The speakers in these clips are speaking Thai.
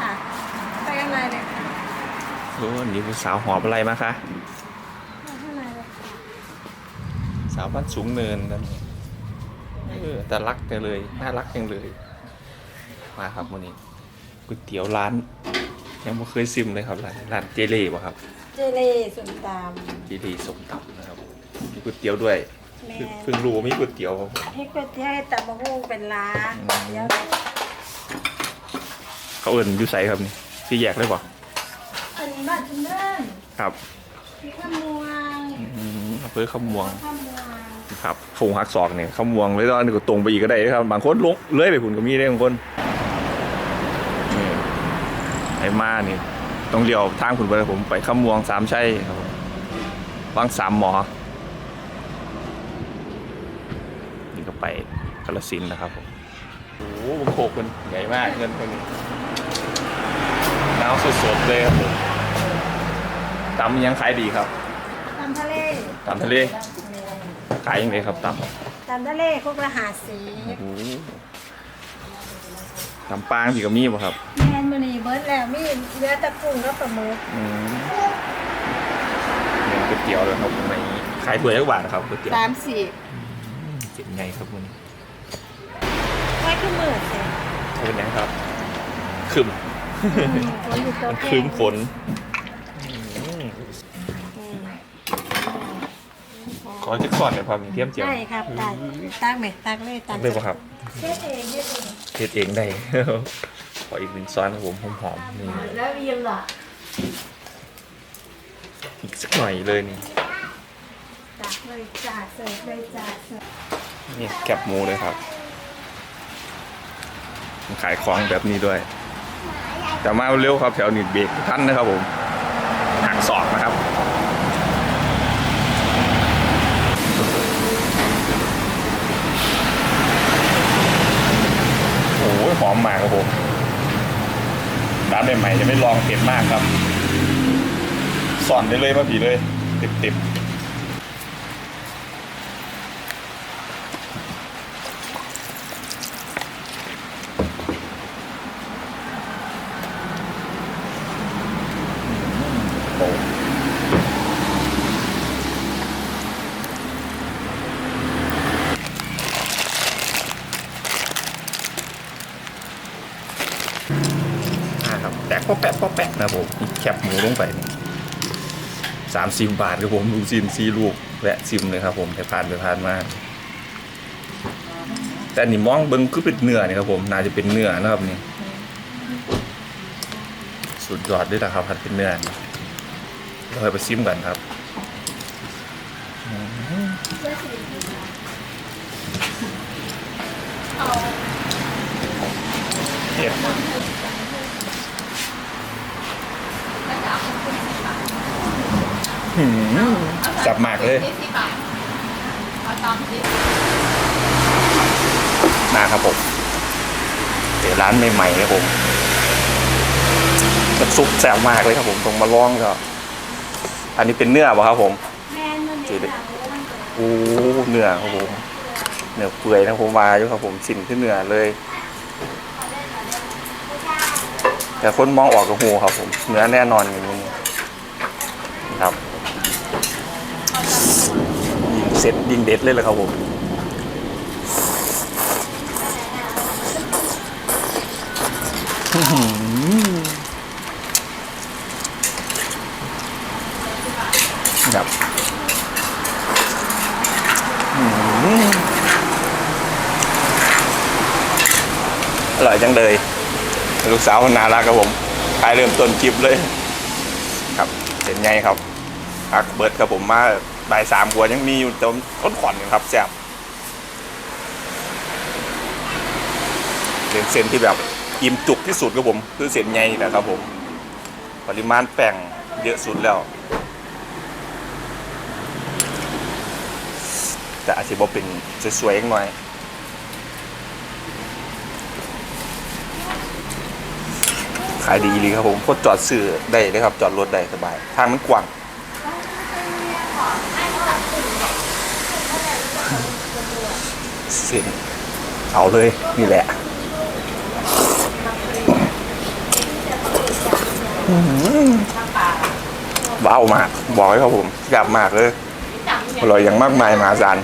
ค่ะไปข้างในเลยค่ะโอ้นี่ผู้สาวหอบอะไรมาคะไปข้างในเลยค่ะสาวบ้านสูงเนินนั่นเออแต่รักจังเลยน่ารักจังเลย มาครับวันนี้ก๋วยเตี๋ยวร้าน ยังไม่เคยซิมเลยครับร้านร้านเจเล่ป่ะครับเจเล่ส่วนตามเจเล่สมตำนะครับมีก๋วยเตี๋ยวด้วยแม่เพิ่งเพิ่งรู้ว่ามีก๋วยเตี๋ยวครับผมให้ก๋วยเตี๋ยวให้ตับมะฮุ่งเป็นร้านอืมเดี๋ยว เขาเอิญอยู่ไสครับนี่ที่แยกเลยป่ะอันนี้บ้านชุนเดินครับมีข้าวมวงอืมอำเภอขมวงข้าวมวงครับฟงฮักศอกเนี่ยขมวงเลยตอนนี้ก็ตรงไปอีกก็ได้นะครับบางคนลงเลื่อยไปคุณก็มีได้บางคนนี่ไอ้มานี่ต้องเลี้ยวทางคุณไปผมไปขมวงสามชัยครับผมวางสามหมอนี่ก็ไปกาลสินธุ์นะครับผมโอ้โหผมโขกมันใหญ่มากเงินคนนี้ น้ำสดๆเลยครับผมตำยังขายดีครับตำทะเลตำทะเลขายยังไงครับตำตำทะเลคุกละหาสีโอ้โหตำปางที่ก็มีป่ะครับแมนมันนี่เบิร์ดแล้วมีเนื้อตะกุ้งแล้วปลาหมึกอืมเนี่ยก๋วยเตี๋ยวเลยครับในขายเผื่อจักบาทนะครับก๋วยเตี๋ยวสามสี่เจ็ดไงครับมันไว้ขึ้นมือเสร็จเป็นยังครับคืม ฝนอยู่ตัวมันแก่คืมฝนอืมอืมขอจะขอดหน่อยความเทียมเจียวได้ครับได้ตักไหมตักเลยตักได้ป่ะครับเช็ดเองเช็ดเองเทศเองได้ขออีกหนึ่งซ้อนครับผมหอมๆนี่แล้วเรียนล่ะอีกสักหน่อยเลยนี่ตักเลยจ่าเสิร์ฟเลยจ่าเสิร์ฟนี่แคบหมูเลยครับ ขายของแบบนี้ด้วย แต่มาเร็วครับแถวนิดเบรกท่านนะครับผมหักศอกนะครับโอ้โหหอมมากครับผมร้านใหม่ๆจะไม่ลองเผ็ดมากครับสอนได้เลยมาผีเลย ติบๆ แตกป๊อแปะป๊อแปะนะผมแคบหมูลงไปสามสิบบาทครับผมดูซิมซีลูกแวะซิมเลยครับผมไปผ่านไปผ่านมาแต่นี่มองเบิ้งคือเป็นเนื้อนี่ครับผมน่าจะเป็นเนื้อนะครับนี่สุดยอดด้วยนะครับผัดเป็นเนื้อเราไปซิมกันครับเผ็ด หืมจับมากเลย มาครับผมเดี๋ยวร้านใหม่ๆครับผมน้ำซุปแซ่บมากเลยครับผมตรงมาลองก็อันนี้เป็นเนื้อป่ะครับผมแม่นมันนี่ค่ะโอ้เนื้อครับผมเนื้อเปื่อยนะผมมาอยู่ครับผมสิ่นขึ้นเนื้อเลย แต่คนมองออกกับหูครับผมเนื้อแน่นอนอย่างนี้ครับยิง เสร็จยิงเด็ดเลยเลยครับผมครับอร่อยจังเลย ลูกสาวน่ารักครับผมขายเริ่มต้นคลิปเลย ครับเป็นไงครับพักเบิร์ดครับผมมา บ่ายสามกว่ายังมีอยู่แต่ต้นขวัญอยู่ครับแซ่บเป็นเส้นที่แบบอิ่มจุกที่สุดครับผมคือเส้นใหญ่นะครับผม ปริมาณแป้งเยอะสุดแล้ว แต่อาจจะบอกเป็นสวยๆอีกหน่อยขายดีเลยครับผมก็จอดซื้อได้เลยครับ จอดรถได้สบาย ทางมันกว้าง เสียงเอาเลยนี่แหละว้าวมาก บอกให้ครับผมกลับมากเลยอร่อยอย่างมากมายมหาศาล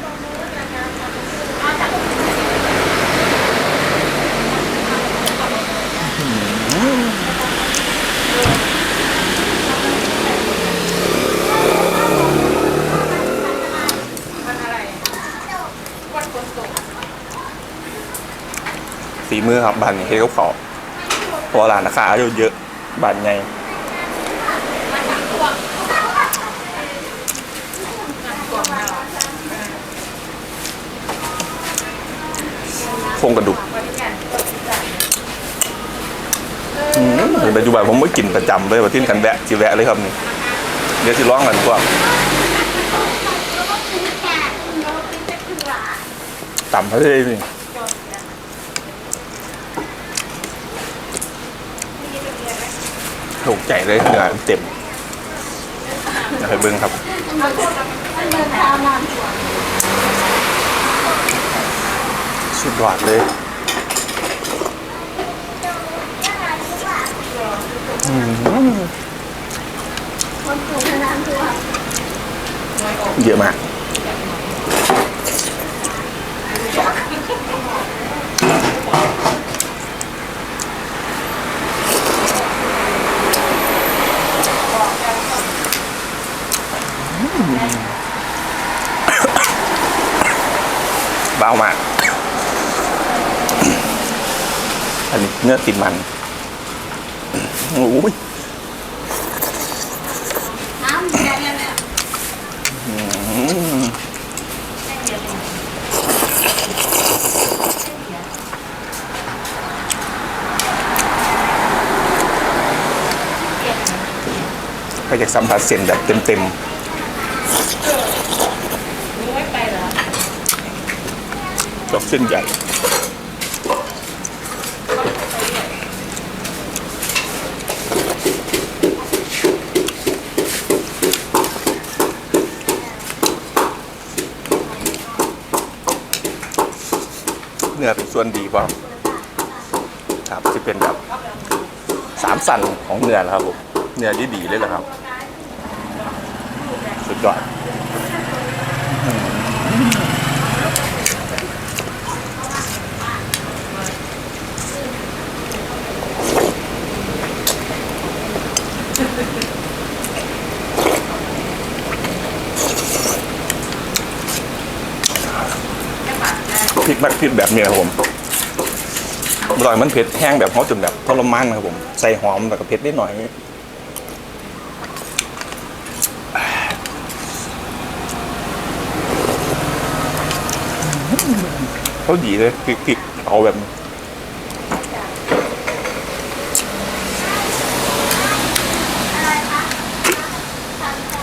ฝีมือครับบ้านนี้เฮกับเขาวเพราะว่าร้านราคาเยอะๆบ้านใหญ่โครงกระดูกปัจจุบันผมไม่กินประจำเลยว่าที่กันแวะจีแวะเลยครับนี่เดี๋ยวสิร้องกันพวก ต่ำเขาเลยนี่ถูกใจเลยเนื้อเต็มนะให้เบิ้งครับสุดยอดเลยเยอะมาก เบามากอันนี้เนื้อติดมันโอ้ย น้ำแดงเนี่ย อืม ใครอยากสัมผัสเส้นแบบเต็มๆกับเส้นใหญ่เนื้อเป็นส่วนดีกว่าครับจะเป็นแบบสามสันของเนื้อนะครับผม เนื้อดีดีเลยแหละครับ สุดยอดพริกมักพริกแบบนี้ครับผมอร่อยมันเผ็ดแห้งแบบเขาจนแบบทรมานนะครับผม ใส่หอมแล้วก็เผ็ดนิดหน่อย เขาดีเลยพริกพริกเอาแบบ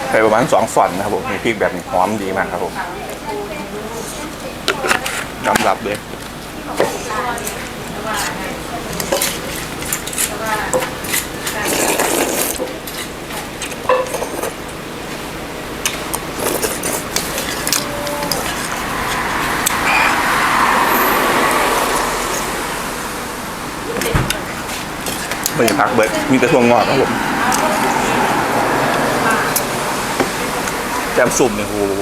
ใส่ประมาณสองส่อนนะครับผมมีพริกแบบนี้หอมดีมากครับผมยำรับเลย ไม่ได้พักเบิดมีแต่ถั่วงอกครับผมแจมสุ่มเนี่ยโอ้โห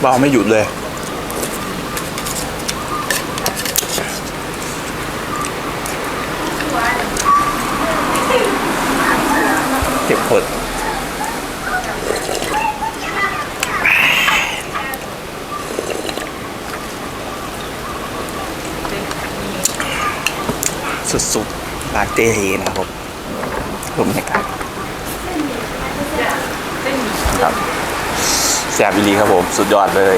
เบาไม่หยุดเลย เก็บผล สุดๆลาเต้เฮนะครับผมรวมในการครับแซ่บอีหลีครับผม สุดยอดเลย